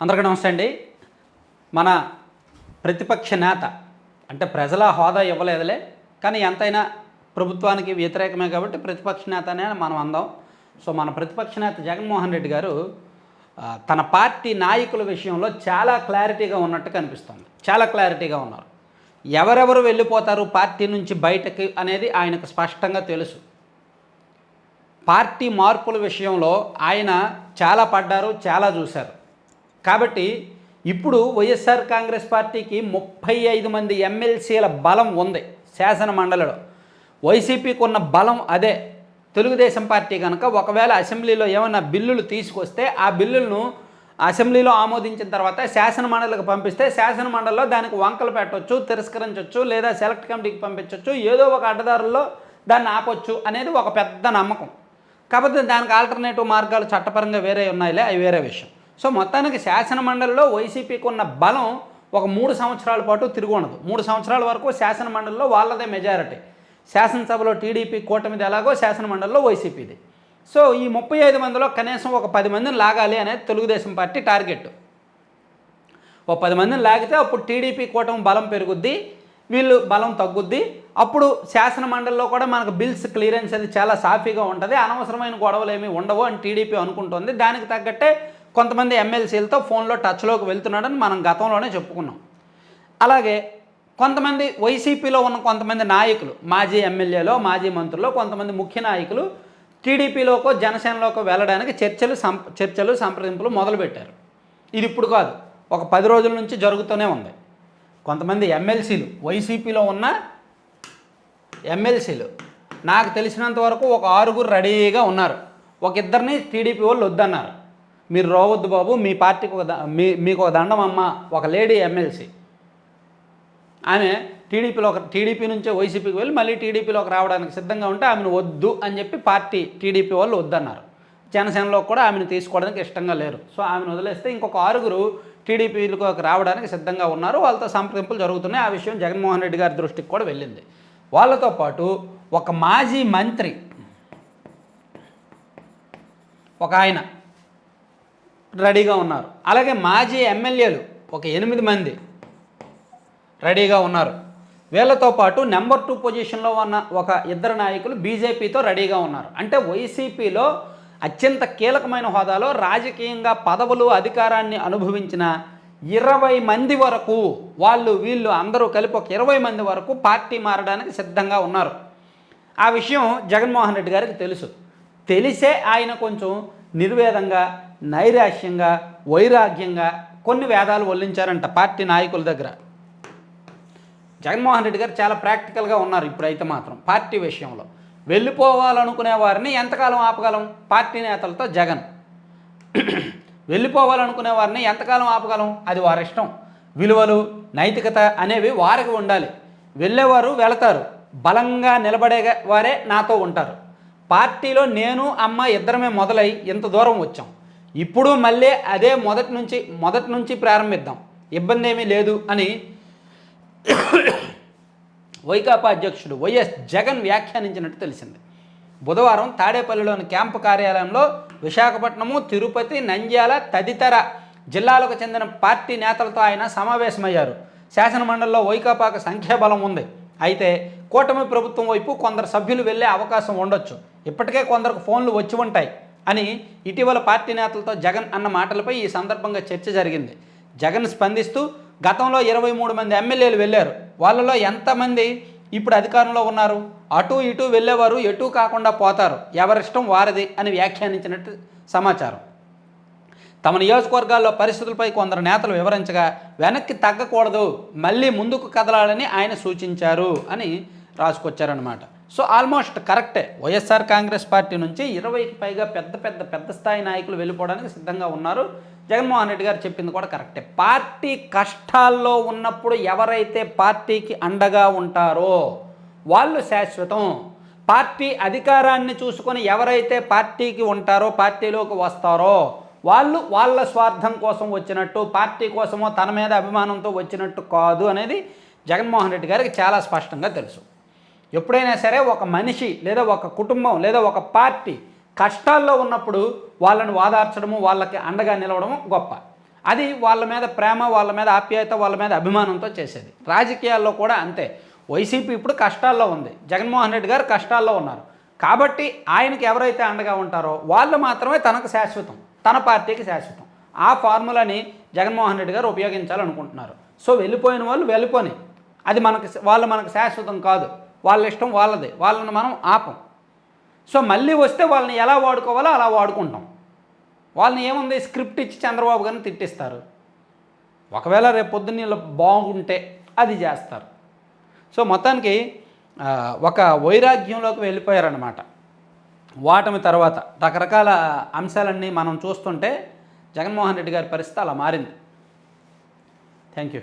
అందరికీ నమస్తే అండి. మన ప్రతిపక్ష నేత అంటే ప్రజల హోదా ఇవ్వలేదులే కానీ ఎంతైనా ప్రభుత్వానికి వ్యతిరేకమే కాబట్టి ప్రతిపక్ష నేత అనే మనం అందాం. సో మన ప్రతిపక్ష నేత జగన్మోహన్ రెడ్డి గారు తన పార్టీ నాయకుల విషయంలో చాలా క్లారిటీగా ఉన్నట్టు కనిపిస్తుంది. చాలా క్లారిటీగా ఉన్నారు. ఎవరెవరు వెళ్ళిపోతారు పార్టీ నుంచి బయటకి అనేది ఆయనకు స్పష్టంగా తెలుసు. పార్టీ మార్పుల విషయంలో ఆయన చాలా పడ్డారు చాలా చూశారు. కాబట్టి ఇప్పుడు వైఎస్ఆర్ కాంగ్రెస్ పార్టీకి ముప్పై ఐదు మంది ఎమ్మెల్సీల బలం ఉంది శాసన మండలిలో వైసీపీకి ఉన్న బలం అదే. తెలుగుదేశం పార్టీ కనుక ఒకవేళ అసెంబ్లీలో ఏమైనా బిల్లులు తీసుకొస్తే ఆ బిల్లులను అసెంబ్లీలో ఆమోదించిన తర్వాత శాసన మండలికి పంపిస్తే శాసన మండలిలో దానికి వంకలు పెట్టవచ్చు తిరస్కరించవచ్చు లేదా సెలెక్ట్ కమిటీకి పంపించవచ్చు ఏదో ఒక అడ్డదారుల్లో దాన్ని ఆపొచ్చు అనేది ఒక పెద్ద నమ్మకం. కాకపోతే దానికి ఆల్టర్నేటివ్ మార్గాలు చట్టపరంగా వేరే ఉన్నాయిలే అవి వేరే విషయం. సో మొత్తానికి శాసన మండలిలో వైసీపీకి ఉన్న బలం ఒక మూడు సంవత్సరాల పాటు తిరిగి ఉండదు. మూడు సంవత్సరాల వరకు శాసనమండలిలో వాళ్ళదే మెజారిటీ శాసనసభలో టీడీపీ కూటమిది ఎలాగో శాసనమండలిలో వైసీపీది. సో ఈ ముప్పై ఐదు మందిలో కనీసం ఒక పది మందిని లాగాలి అనేది తెలుగుదేశం పార్టీ టార్గెట్ ఓ పది మందిని లాగితే అప్పుడు టీడీపీ కూటమి బలం పెరుగుద్ది వీళ్ళు బలం తగ్గుద్ది. అప్పుడు శాసన మండలిలో కూడా మనకు బిల్స్ క్లియరెన్స్ అది చాలా సాఫీగా ఉంటుంది. అనవసరమైన గొడవలు ఏమీ ఉండవు అని టీడీపీ అనుకుంటుంది. దానికి తగ్గట్టే కొంతమంది ఎమ్మెల్సీలతో ఫోన్లో టచ్లోకి వెళ్తున్నాడని మనం గతంలోనే చెప్పుకున్నాం. అలాగే కొంతమంది వైసీపీలో ఉన్న కొంతమంది నాయకులు మాజీ ఎమ్మెల్యేలో మాజీ మంత్రులు కొంతమంది ముఖ్య నాయకులు టీడీపీలోకో జనసేనలోకో వెళ్ళడానికి చర్చలు సం చర్చలు సంప్రదింపులు మొదలుపెట్టారు. ఇది ఇప్పుడు కాదు. ఒక పది రోజుల నుంచి జరుగుతూనే ఉంది. కొంతమంది ఎమ్మెల్సీలు వైసీపీలో ఉన్న ఎమ్మెల్సీలు నాకు తెలిసినంత వరకు ఒక ఆరుగురు రెడీగా ఉన్నారు. ఒక ఇద్దరిని టీడీపీ వాళ్ళు వద్దన్నారు. మీరు రోవద్దు బాబు మీ పార్టీకి ఒక మీ మీకు ఒక దండం అమ్మ ఒక లేడీ ఎమ్మెల్సీ. ఆమె టీడీపీలో ఒక టీడీపీ నుంచే వైసీపీకి వెళ్ళి మళ్ళీ టీడీపీలోకి రావడానికి సిద్ధంగా ఉంటే ఆమెను వద్దు అని చెప్పి పార్టీ టీడీపీ వాళ్ళు వద్దన్నారు. జనసేనలో కూడా ఆమెను తీసుకోవడానికి ఇష్టంగా లేరు. సో ఆమెను వదిలేస్తే ఇంకొక ఆరుగురు టీడీపీలోకి రావడానికి సిద్ధంగా ఉన్నారు. వాళ్ళతో సంప్రదింపులు జరుగుతున్నాయి. ఆ విషయం జగన్మోహన్ రెడ్డి గారి దృష్టికి కూడా వెళ్ళింది. వాళ్ళతో పాటు ఒక మాజీ మంత్రి ఒక ఆయన రెడీగా ఉన్నారు. అలాగే మాజీ ఎమ్మెల్యేలు ఒక ఎనిమిది మంది రెడీగా ఉన్నారు. వీళ్ళతో పాటు నెంబర్ టూ పొజిషన్లో ఉన్న ఒక ఇద్దరు నాయకులు బీజేపీతో రెడీగా ఉన్నారు. అంటే వైసీపీలో అత్యంత కీలకమైన హోదాలో రాజకీయంగా పదవులు అధికారాన్ని అనుభవించిన ఇరవై మంది వరకు వాళ్ళు వీళ్ళు అందరూ కలిపి ఒక ఇరవై మంది వరకు పార్టీ మారడానికి సిద్ధంగా ఉన్నారు. ఆ విషయం జగన్మోహన్ రెడ్డి గారికి తెలుసు. తెలిసే ఆయన కొంచెం నిర్వేదంగా నైరాశ్యంగా వైరాగ్యంగా కొన్ని వేదాలు వల్లించారంట పార్టీ నాయకుల దగ్గర. జగన్మోహన్ రెడ్డి గారు చాలా ప్రాక్టికల్గా ఉన్నారు ఇప్పుడైతే మాత్రం పార్టీ విషయంలో. వెళ్ళిపోవాలనుకునే వారిని ఎంతకాలం ఆపగలం? పార్టీ నేతలతో జగన్. వెళ్ళిపోవాలనుకునే వారిని ఎంతకాలం ఆపగలం? అది వారి ఇష్టం. విలువలు నైతికత అనేవి వారికి ఉండాలి. వెళ్ళేవారు వెళతారు. బలంగా నిలబడే వారే నాతో ఉంటారు. పార్టీలో నేను అమ్మ ఇద్దరమే మొదలై ఇంత దూరం వచ్చాం. ఇప్పుడు మళ్ళీ అదే మొదటి నుంచి మొదటి నుంచి ప్రారంభిద్దాం. ఇబ్బంది ఏమీ లేదు అని వైకాపా అధ్యక్షుడు వైఎస్ జగన్ వ్యాఖ్యానించినట్టు తెలిసింది. బుధవారం తాడేపల్లిలోని క్యాంపు కార్యాలయంలో విశాఖపట్నము తిరుపతి నంద్యాల తదితర జిల్లాలకు చెందిన పార్టీ నేతలతో ఆయన సమావేశమయ్యారు. శాసనమండలిలో వైకాపాకు సంఖ్యాబలం ఉంది. అయితే కూటమి ప్రభుత్వం వైపు కొందరు సభ్యులు వెళ్ళే అవకాశం ఉండొచ్చు. ఇప్పటికే కొందరికి ఫోన్లు వచ్చి ఉంటాయి అని ఇటీవల పార్టీ నేతలతో జగన్ అన్న మాటలపై ఈ సందర్భంగా చర్చ జరిగింది. జగన్ స్పందిస్తూ గతంలో ఇరవై మూడు మంది ఎమ్మెల్యేలు వెళ్ళారు. వాళ్ళలో ఎంతమంది ఇప్పుడు అధికారంలో ఉన్నారు? అటు ఇటు వెళ్ళేవారు ఎటు కాకుండా పోతారు. ఎవరిష్టం వారిది అని వ్యాఖ్యానించినట్టు సమాచారం. తమ నియోజకవర్గాల్లో పరిస్థితులపై కొందరు నేతలు వివరించగా వెనక్కి తగ్గకూడదు మళ్ళీ ముందుకు కదలాలని ఆయన సూచించారు అని రాసుకొచ్చారనమాట సో ఆల్మోస్ట్ కరెక్టే. వైఎస్ఆర్ కాంగ్రెస్ పార్టీ నుంచి ఇరవైకి పైగా పెద్ద పెద్ద పెద్ద స్థాయి నాయకులు వెళ్ళిపోవడానికి సిద్ధంగా ఉన్నారు. జగన్మోహన్ రెడ్డి గారు చెప్పింది కూడా కరెక్టే. పార్టీ కష్టాల్లో ఉన్నప్పుడు ఎవరైతే పార్టీకి అండగా ఉంటారో వాళ్ళు శాశ్వతం. పార్టీ అధికారాన్ని చూసుకొని ఎవరైతే పార్టీకి ఉంటారో పార్టీలోకి వస్తారో వాళ్ళు వాళ్ళ స్వార్థం కోసం వచ్చినట్టు పార్టీ కోసమో తన మీద అభిమానంతో వచ్చినట్టు కాదు అనేది జగన్మోహన్ రెడ్డి గారికి చాలా స్పష్టంగా తెలుసు. ఎప్పుడైనా సరే ఒక మనిషి లేదా ఒక కుటుంబం లేదా ఒక పార్టీ కష్టాల్లో ఉన్నప్పుడు వాళ్ళని వాదార్చడము వాళ్ళకి అండగా నిలవడము గొప్ప. అది వాళ్ళ మీద ప్రేమ వాళ్ళ మీద ఆప్యాయత వాళ్ళ మీద అభిమానంతో చేసేది. రాజకీయాల్లో కూడా అంతే. వైసీపీ ఇప్పుడు కష్టాల్లో ఉంది. జగన్మోహన్ రెడ్డి గారు కష్టాల్లో ఉన్నారు. కాబట్టి ఆయనకి ఎవరైతే అండగా ఉంటారో వాళ్ళు మాత్రమే తనకు శాశ్వతం. తన పార్టీకి శాశ్వతం. ఆ ఫార్ములాని జగన్మోహన్ రెడ్డి గారు ఉపయోగించాలనుకుంటున్నారు. సో వెళ్ళిపోయిన వాళ్ళు వెళ్ళిపోని. అది మనకి వాళ్ళు మనకు శాశ్వతం కాదు. వాళ్ళ ఇష్టం వాళ్ళది. వాళ్ళని మనం ఆపం. సో మళ్ళీ వస్తే వాళ్ళని ఎలా వాడుకోవాలో అలా వాడుకుంటాం. వాళ్ళని ఏముంది? స్క్రిప్ట్ ఇచ్చి చంద్రబాబు గారిని తిట్టిస్తారు. ఒకవేళ రేపు పొద్దున్న వీళ్ళు బాగుంటే అది చేస్తారు. సో మొత్తానికి ఒక వైరాగ్యంలోకి వెళ్ళిపోయారన్నమాట. వాటమి తర్వాత రకరకాల అంశాలన్నీ మనం చూస్తుంటే జగన్మోహన్ రెడ్డి గారి పరిస్థితి అలా మారింది. Thank you